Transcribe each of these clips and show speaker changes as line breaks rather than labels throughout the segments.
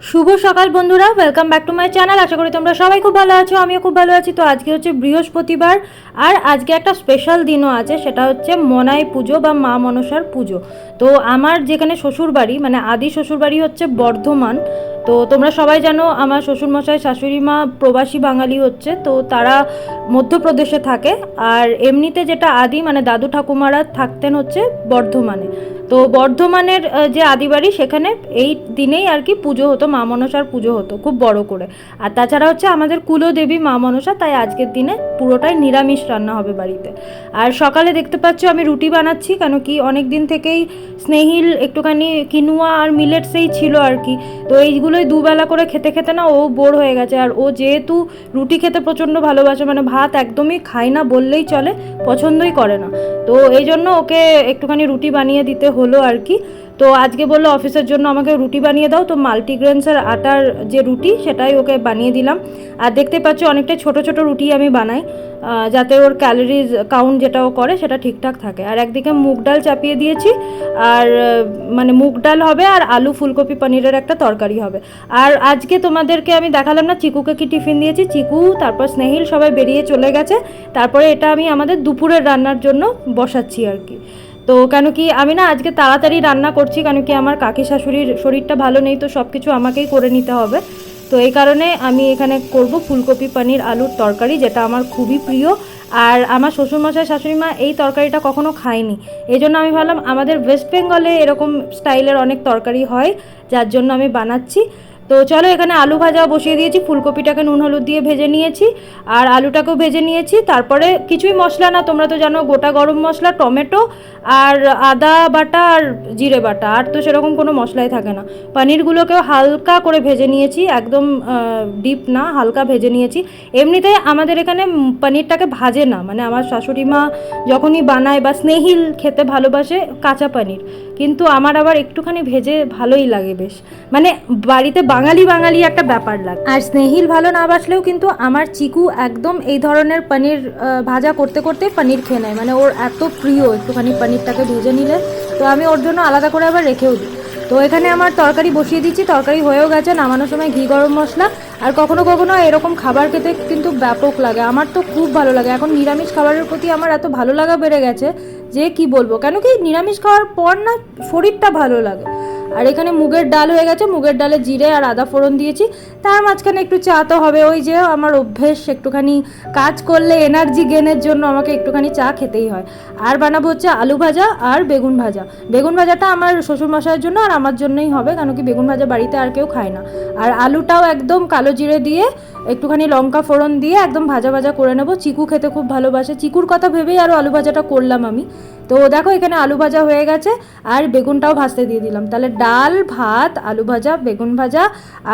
শুভ সকাল বন্ধুরা welcome back to my channel আশা করি তোমরা সবাই খুব ভালো আছো, আমিও খুব ভালো আছি। তো আজকে হচ্ছে বৃহস্পতিবার, আর আজকে একটা স্পেশাল দিনও আছে, সেটা হচ্ছে মনাই পুজো বা মা মনসার পুজো। তো আমার যেখানে শ্বশুরবাড়ি মানে আদি শ্বশুরবাড়ি হচ্ছে বর্ধমান তো তোমরা সবাই জানো আমার শ্বশুরমশাই শাশুড়ি মা প্রবাসী বাঙালি হচ্ছে, তো তারা মধ্যপ্রদেশে থাকে। আর এমনিতে যেটা আদি মানে দাদু ঠাকুমারা থাকতেন হচ্ছে বর্ধমানে। তো বর্ধমানের যে আদিবাড়ি সেখানে এই দিনেই আর কি পুজো হতো, মা মনসার পুজো হতো, খুব বড় করে। আর তাছাড়া হচ্ছে আমাদের কুলদেবী মা মনসা, তাই আজকের দিনে পুরোটাই নিরামিষ রান্না হবে বাড়িতে। আর সকালে দেখতে পাচ্ছ আমি রুটি বানাচ্ছি, কেন কি অনেক দিন থেকেই স্নেহিল, একটুখানি কিনুয়া আর মিলেটসেই ছিল আর কি। তো এইগুলোই দুবেলা করে খেতে খেতে না ও বোর হয়ে গেছে। আর ও যেহেতু রুটি খেতে প্রচণ্ড ভালোবাসে মানে ভাত একদমই খায় না, বললেই চলে, পছন্দই করে না। তো এই জন্য ওকে একটুখানি রুটি বানিয়ে দিতে হলো আর কি। তো আজকে বলল অফিসের জন্য আমাকে রুটি বানিয়ে দাও, তো মাল্টিগ্রেনসের আটার যে রুটি সেটাই ওকে বানিয়ে দিলাম। আর দেখতে পাচ্ছ অনেকটাই ছোট ছোট রুটি আমি বানাই যাতে ওর ক্যালোরিজ কাউন্ট যেটা ও করে সেটা ঠিকঠাক থাকে। আর একদিকে মুগ ডাল চাপিয়ে দিয়েছি, আর মানে মুগ ডাল হবে আর আলু ফুলকপি পনিরের একটা তরকারি হবে। আর আজকে তোমাদেরকে আমি দেখালাম না, চিকুকে কি টিফিন দিয়েছি। চিকু, তারপর স্নেহিল সবাই বেরিয়ে চলে গেছে, তারপরে এটা আমি আমাদের দুপুরের রান্নার জন্য বসাচ্ছি আর কি। তো কেন কি আমি না আজকে তাড়াতাড়ি রান্না করছি, কেন কি আমার কাকি শাশুড়ির শরীরটা ভালো নেই, তো সব কিছু আমাকেই করে নিতে হবে। তো এই কারণে আমি এখানে করব ফুলকপি, পনির, আলুর তরকারি, যেটা আমার খুবই প্রিয়। আর আমার শ্বশুরমশাই শাশুড়ি মা এই তরকারিটা কখনো খায়নি। এই জন্য আমি ভাবলাম আমাদের ওয়েস্ট বেঙ্গলে এরকম স্টাইলের অনেক তরকারি হয়, যার জন্য আমি বানাচ্ছি। তো চলো এখানে আলু ভাজা বসিয়ে দিয়েছি, ফুলকপিটাকে নুন হলুদ দিয়ে ভেজে নিয়েছি, আর আলুটাকেও ভেজে নিয়েছি। তারপরে কিছুই মশলা না, তোমরা তো জানো গোটা গরম মশলা, টমেটো, আর আদা বাটা আর জিরে বাটা, আর তো সেরকম কোনো মশলাই থাকে না। পনিরগুলোকেও হালকা করে ভেজে নিয়েছি, একদম ডিপ না, হালকা ভেজে নিয়েছি। এমনিতে আমাদের এখানে পনিরটাকে ভাজে না মানে আমার শাশুড়ি মা যখনই বানায় বা স্নেহিল খেতে ভালোবাসে কাঁচা পনির। কিন্তু আমার আবার একটুখানি ভেজে ভালোই লাগে বেশ। মানে বাড়িতে বাঙালি বাঙালি একটা ব্যাপার লাগে। আর স্নেহিল ভালো না বাসলেও কিন্তু আমার চিকু একদম এই ধরনের পনির ভাজা করতে করতে পনির খেয়ে নেয়। মানে ওর এত প্রিয় একটুখানি পনিরটাকে ভেজে নিলে, তো আমি ওর জন্য আলাদা করে আবার রেখেও দিই। তো এখানে আমার তরকারি বসিয়ে দিচ্ছি। তরকারি হয়েও গেছে, নামানোর সময় ঘি, গরম মশলা আর কখনো কখনো এরকম খাবার খেতে কিন্তু ব্যাপক লাগে। আমার তো খুব ভালো লাগে। এখন নিরামিষ খাবারের প্রতি আমার এত ভালো লাগা বেড়ে গেছে যে কি বলব? কেন কি নিরামিষ খাওয়ার পর না শরীরটা ভালো লাগে। আর এখানে মুগের ডাল হয়ে গেছে, মুগের ডালে জিরে আর আদা ফোড়ন দিয়েছি। তার মাঝখানে একটু চা তো হবে, ওই যে আমার অভ্যেস, একটুখানি কাজ করলে এনার্জি গেনের জন্য আমাকে একটুখানি চা খেতেই হয়। আর বানাবো হচ্ছে আলু ভাজা আর বেগুন ভাজা। বেগুন ভাজাটা আমার শ্বশুরমশাইয়ের জন্য আর আমার জন্যই হবে কেন কি বেগুন ভাজা বাড়িতে আর কেউ খায় না। আর আলুটাও একদম কালো জিরে দিয়ে একটুখানি লঙ্কা ফোড়ন দিয়ে একদম ভাজা ভাজা করে নেব। চিকু খেতে খুব ভালোবাসে। চিকুর কথা ভেবেই আরও আলু ভাজাটা করলাম আমি। তো দেখো এখানে আলু ভাজা হয়ে গেছে, আর বেগুনটাও ভাজতে দিয়ে দিলাম। তাহলে ডাল, ভাত, আলু ভাজা, বেগুন ভাজা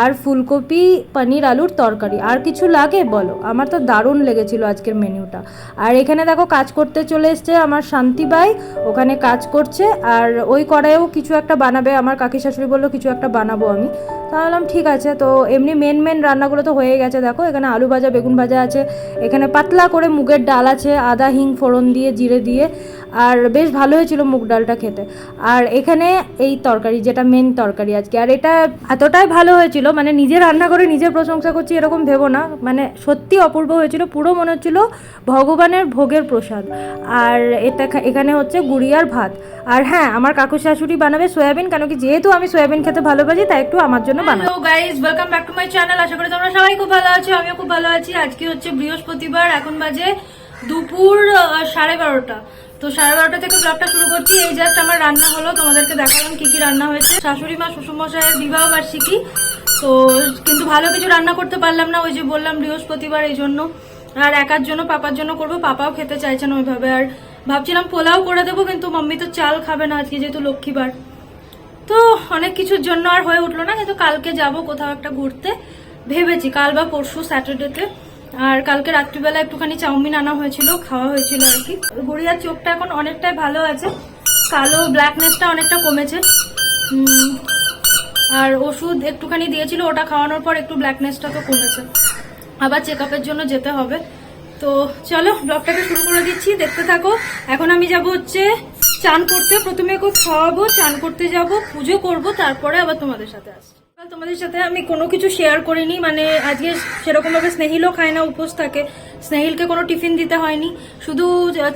আর ফুলকপি, পনির, আলুর তরকারি। আর কিছু লাগে বলো? আমার তো দারুণ লেগেছিল আজকের মেনুটা। আর এখানে দেখো কাজ করতে চলে এসছে আমার শান্তিবাই ওখানে কাজ করছে। আর ওই কড়াইয়েও কিছু একটা বানাবে, আমার কাকি শাশুড়ি বলল কিছু একটা বানাবো আমি। তা বললাম, ঠিক আছে। তো এমনি মেন মেন রান্নাগুলো তো হয়ে গেছে। দেখো এখানে আলু ভাজা, বেগুন ভাজা আছে। এখানে পাতলা করে মুগের ডাল আছে, আদা, হিং, ফোড়ন দিয়ে, জিরে দিয়ে। আর বেশ ভালো হয়েছিল মুগ ডালটা খেতে। আর এখানে এই তরকারি, যেটা মেন তরকারি আজকে, আর এটা এতটাই ভালো হয়েছিল মানে নিজে রান্না করে নিজের প্রশংসা করছি এরকম ভেবো না মানে সত্যি অপূর্ব হয়েছিল, পুরো মনে হচ্ছিল ভগবানের ভোগের প্রসাদ। আর এটা এখানে হচ্ছে গুড়িয়ার ভাত। আর হ্যাঁ আমার কাকু শাশুড়ি বানাবে সয়াবিন, কেন কি যেহেতু আমি সয়াবিন খেতে ভালোবাসি, তাই একটু আমার জন্য বানাবো guys welcome back to my channel আশা করি তোমরা সবাই খুব ভালো আছো, আমিও খুব ভালো আছি। আজকে হচ্ছে বৃহস্পতিবার, এখন বাজে দুপুর সাড়ে বারোটা। তো সাড়ে বারোটা থেকে ব্লগটা শুরু করছি। এই জাস্ট আমার রান্না হলো। তোমাদেরকে দেখালাম কি কি রান্না হয়েছে। শাশুড়ি মা, শ্বশুরমশাইয়ের বিবাহ বার্ষিকী। তো কিন্তু ভালো কিছু রান্না করতে পারলাম না। ওই যে বললাম বৃহস্পতিবার, এই জন্য। আর একার জন্য, পাপার জন্য করব। পাপাও খেতে চাইছেন ওইভাবে। আর ভাবছিলাম পোলাও করে দেবো, কিন্তু মাম্মি তো চাল খাবে না আজকে যেহেতু লক্ষ্মীবার। তো অনেক কিছুর জন্য আর হয়ে উঠল না। কিন্তু কালকে যাব কোথাও একটা ঘুরতে। ভেবেছি কাল বা পরশু স্যাটারডেতে। আর কালকে রাত্রিবেলা একটুখানি চাউমিন আনা হয়েছিল, খাওয়া হয়েছিল আর কি। গড়িয়ার চোখটা এখন অনেকটাই ভালো আছে। কালো ব্ল্যাকনেসটা অনেকটা কমেছে। আর ওষুধ একটুখানি দিয়েছিল, ওটা খাওয়ানোর পর একটু ব্ল্যাকনেসটা তো কমেছে। আবার চেক জন্য যেতে হবে। তো চলো ব্লগটাকে শুরু করে দিচ্ছি। দেখতে থাকো, এখন আমি যাব হচ্ছে চান করতে। প্রথমে খাওয়াবো, চান করতে যাব, পুজো করব, তারপরে আবার তোমাদের সাথে আসছি। তোমাদের সাথে আমি কোনো কিছু শেয়ার করিনি। মানে আজকে সেরকমভাবে স্নেহিলও খায় না, উপোস থাকে। স্নেহিলকে কোনো টিফিন দিতে হয়নি। শুধু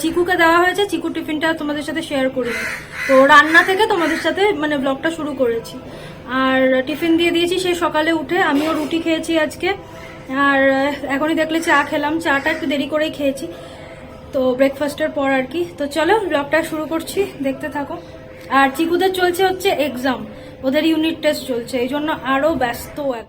চিকুকে দেওয়া হয়েছে, চিকু টিফিনটা তোমাদের সাথে শেয়ার করিনি। তো রান্না থেকে তোমাদের সাথে মানে ব্লগটা শুরু করেছি। আর টিফিন দিয়ে দিয়েছি সেই সকালে উঠে, আমিও রুটি খেয়েছি আজকে। আর এখনই দেখলে চা খেলাম। চাটা একটু দেরি করেই খেয়েছি। তো ব্রেকফাস্টের পর আর কি। তো চলো ব্লগটা শুরু করছি। দেখতে থাকো। আর চিকুদের চলছে হচ্ছে এক্সাম ওদের ইউনিট টেস্ট চলছে এই জন্য আরও ব্যস্ত এক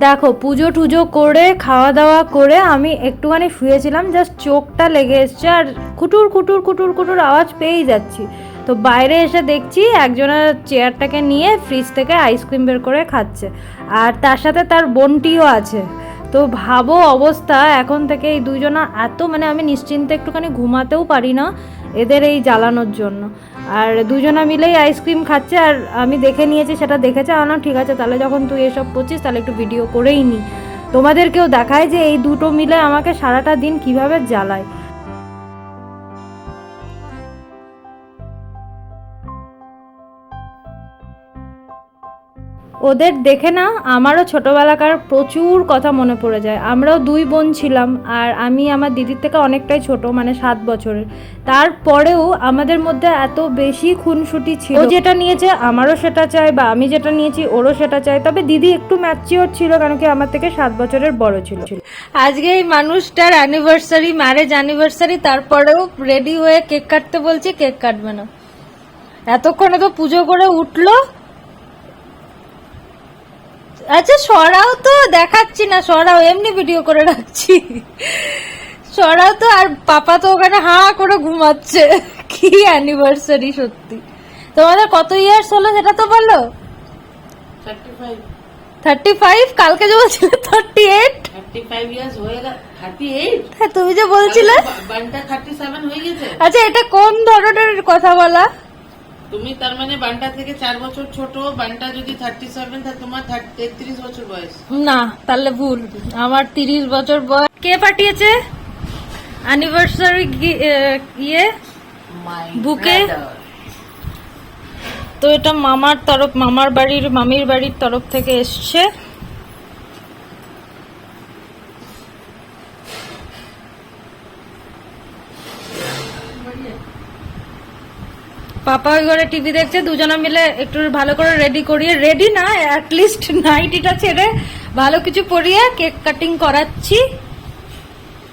দেখো, পুজো টুজো করে খাওয়া দাওয়া করে আমি একটুখানি শুয়েছিলাম জাস্ট চোখটা লেগে এসছে আর কুটুর কুটুর কুটুর কুটুর আওয়াজ পেয়েই যাচ্ছি। তো বাইরে এসে দেখছি একজনের চেয়ারটাকে নিয়ে ফ্রিজ থেকে আইসক্রিম বের করে খাচ্ছে। আর তার সাথে তার বোনটিও আছে। তো ভাবো অবস্থা, এখন থেকে এই দুজনা এত মানে আমি নিশ্চিন্তে একটুখানি ঘুমাতেও পারি না এদের এই জ্বালানোর জন্য। আর দুজনা মিলেই আইসক্রিম খাচ্ছে, আর আমি দেখে নিয়েছি, সেটা দেখেছে আনা ঠিক আছে, তাহলে যখন তুই এসব করছিস, তাহলে একটু ভিডিও করেই নি। তোমাদেরকেও দেখায় যে এই দুটো মিলে আমাকে সারাটা দিন কীভাবে জ্বালায়। ওদের দেখে না আমারও ছোটবেলাকার প্রচুর কথা মনে পড়ে যায়। আমরাও দুই বোন ছিলাম আর আমি আমার দিদির থেকে অনেকটাই ছোট মানে সাত বছরের। তারপরেও আমাদের মধ্যে এত বেশি খুনসুটি ছিল। যেটা নিয়েছে আমারও সেটা চাই বা আমি যেটা নিয়েছি ওরও সেটা চাই। তবে দিদি একটু ম্যাচিওর ছিল কারণ কি আমার থেকে সাত বছরের বড় ছিল। আজকে এই মানুষটার অ্যানিভার্সারি ম্যারেজ অ্যানিভার্সারি তারপরেও রেডি হয়ে কেক কাটতে বলছি কেক কাটবে না। এতক্ষণে তো পুজো করে উঠল আচ্ছা সরাও তো দেখাচ্ছি না সরাও এমনি ভিডিও করে রাখছি। সরাও তো আর পাপা তো ওখানে হা করে ঘুমাচ্ছে। কি অ্যানিভার্সারি সত্যি। তোমাদের কত ইয়ার্স হলো সেটা তো বলো?
থার্টি ফাইভ
কালকে যে বলছিলে থার্টি এইট
হয়ে এইট
তুমি যে বলছিলে। আচ্ছা এটা কোন ধরনের কথা বলা?
তুমি তার মানে বান্টা থেকে চার বছর ছোট বান্টা যদি থার্টি সেভেন তাহলে তোমার তেত্রিশ বছর বয়স।
না তাহলে ভুল। আমার তিরিশ বছর বয়স। কে পাঠিয়েছে? অ্যানিভার্সারি ইয়ে? বুকে? তো এটা মামার তরফ মামার বাড়ির মামির বাড়ির তরফ থেকে এসছে। পাপা ওই ঘরে টিভি দেখছে, দুজনে মিলে একটু ভালো করে রেডি করিয়ে রেডি না অ্যাটলিস্ট নাইটিটা ছেড়ে ভালো কিছু পরিয়ে কেক কাটিং করাচ্ছি।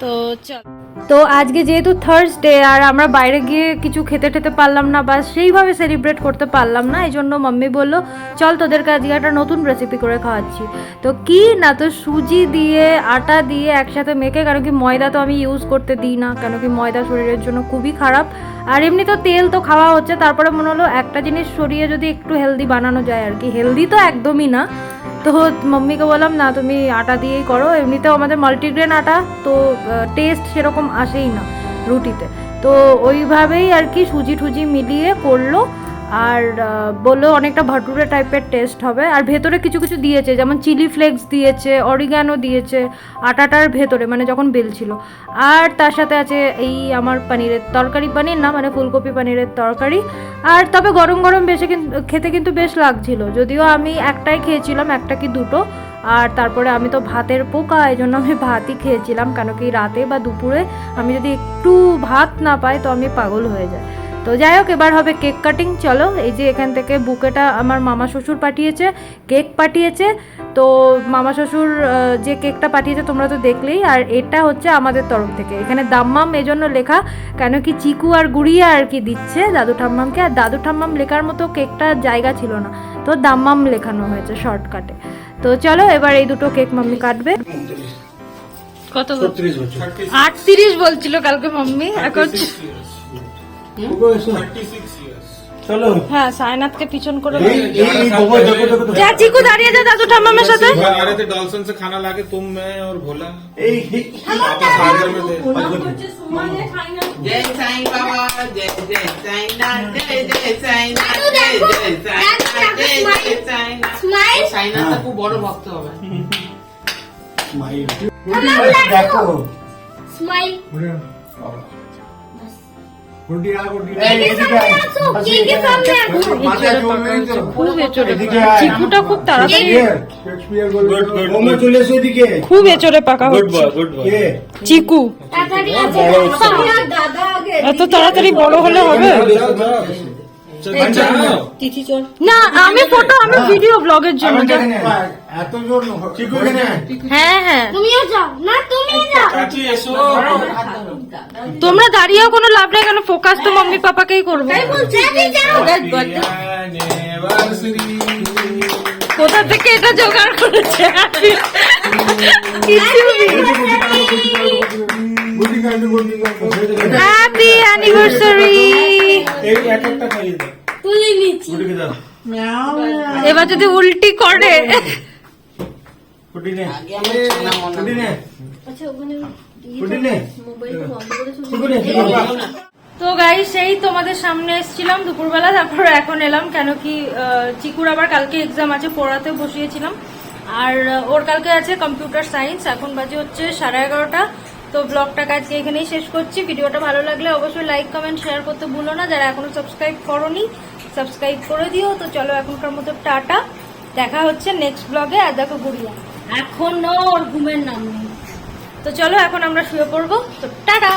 তো চল। তো আজকে যেহেতু থার্সডে আর আমরা বাইরে গিয়ে কিছু খেতে টেতে পারলাম না বা সেইভাবে সেলিব্রেট করতে পারলাম না এই জন্য মাম্মি বলল, চল তোদেরকে আজকে একটা নতুন রেসিপি করে খাওয়াচ্ছি। তো কি না, তো সুজি দিয়ে, আটা দিয়ে একসাথে মেখে, কারণ কি ময়দা তো আমি ইউজ করতে দিই না কেন কি ময়দা শরীরের জন্য খুবই খারাপ। আর এমনি তো তেল তো খাওয়া হচ্ছে, তারপরে মনে হলো একটা জিনিস সরিয়ে যদি একটু হেলদি বানানো যায় আর কি। হেলদি তো একদমই না তো মম্মিকে বললাম, না, তুমি আটা দিয়েই করো। এমনিতেও আমাদের মাল্টিগ্রেন আটা, তো টেস্ট সেরকম আসেই না রুটিতে। তো ওইভাবেই আর কি সুজি টুজি মিলিয়ে করল। আর বলল অনেকটা ভাটুরে টাইপের টেস্ট হবে। আর ভেতরে কিছু কিছু দিয়েছে, যেমন চিলি ফ্লেক্স দিয়েছে অরিগ্যানো দিয়েছে, আটাটার ভেতরে মানে যখন বেলছিল আর তার সাথে আছে এই আমার পানিরের তরকারি, পানির না মানে ফুলকপি পানিরের তরকারি। আর তবে গরম গরম বেশি খেতে কিন্তু বেশ লাগছিল। যদিও আমি একটাই খেয়েছিলাম, একটা কি দুটো। আর তারপরে আমি তো ভাতের পোকা, এই জন্য আমি ভাতই খেয়েছিলাম। কেন কি রাতে বা দুপুরে আমি যদি একটু ভাত না পাই, তো আমি পাগল হয়ে যাই। তো যাই হোক এবার হবে কেক কাটিং। চলো এই যে এখান থেকে বুকেটা আমার মামা শ্বশুর পাঠিয়েছে কেক পাঠিয়েছে। তো মামা শ্বশুর যে কেকটা পাঠিয়েছে তোমরা তো দেখলেই আর এটা হচ্ছে আমাদের তরফ থেকে। এখানে দাম্মাম এজন্য লেখা কেন কি চিকু আর গুড়িয়া আর কি দিচ্ছে দাদু ঠাম্মামকে আর দাদু ঠাম্মাম লেখার মতো কেকটা জায়গা ছিল না। তো দাম্মাম লেখানো হয়েছে শর্টকাটে। তো চলো এবার এই দুটো কেক মাম্মি কাটবে। কত আটত্রিশ বলছিল কালকে মাম্মি এখন হ্যাঁ সায়নাথকে পিছন করে
ডলসন খানা
লাগে
তুম মে খুব বড় ভক্ত হবে।
দেখো।
চিকুটা খুব তাড়াতাড়ি খুব এচড়ে পাকা হচ্ছে। চিকু। এত তাড়াতাড়ি বড় হলে হবে? না আমি ফটো আমি ভিডিও ব্লগের জন্য
এত
হ্যাঁ হ্যাঁ।
তুমিও যাও। না
তো
তোমরা দাঁড়িয়েও কোনো লাভ নেই কেন ফোকাস তো হ্যাঁ। মম্মি পাপাকেই করব।
হ্যাঁ,
হ্যাঁ।
কোথা থেকে এটা জোগাড় করেছে? হ্যাপি অ্যানিভার্সারি এবার যদি উল্টি করে।
আচ্ছা ওখানে
নে।
তো গাই সেই তোমাদের সামনে এসেছিলাম দুপুরবেলা তারপর এখন এলাম কেন কি চিকুর আবার কালকে এক্সাম আছে পড়াতে বসিয়েছিলাম। আর ওর কালকে আছে কম্পিউটার সায়েন্স এখন বাজে হচ্ছে সাড়ে এগারোটা। তো ব্লগটাকে আজকে এখানেই শেষ করছি। ভিডিওটা ভালো লাগলে অবশ্যই লাইক কমেন্ট শেয়ার করতে ভুলো না। যারা এখনও সাবস্ক্রাইব করনি সাবস্ক্রাইব করে দিও। তো চলো এখনকার মতো টাটা। দেখা হচ্ছে নেক্সট ব্লগে আর দেখো গুড়িয়া। এখনও ওর ঘুমের নাম নেই। তো চলো এখন আমরা শুয়ে পড়ব। তো টাটা!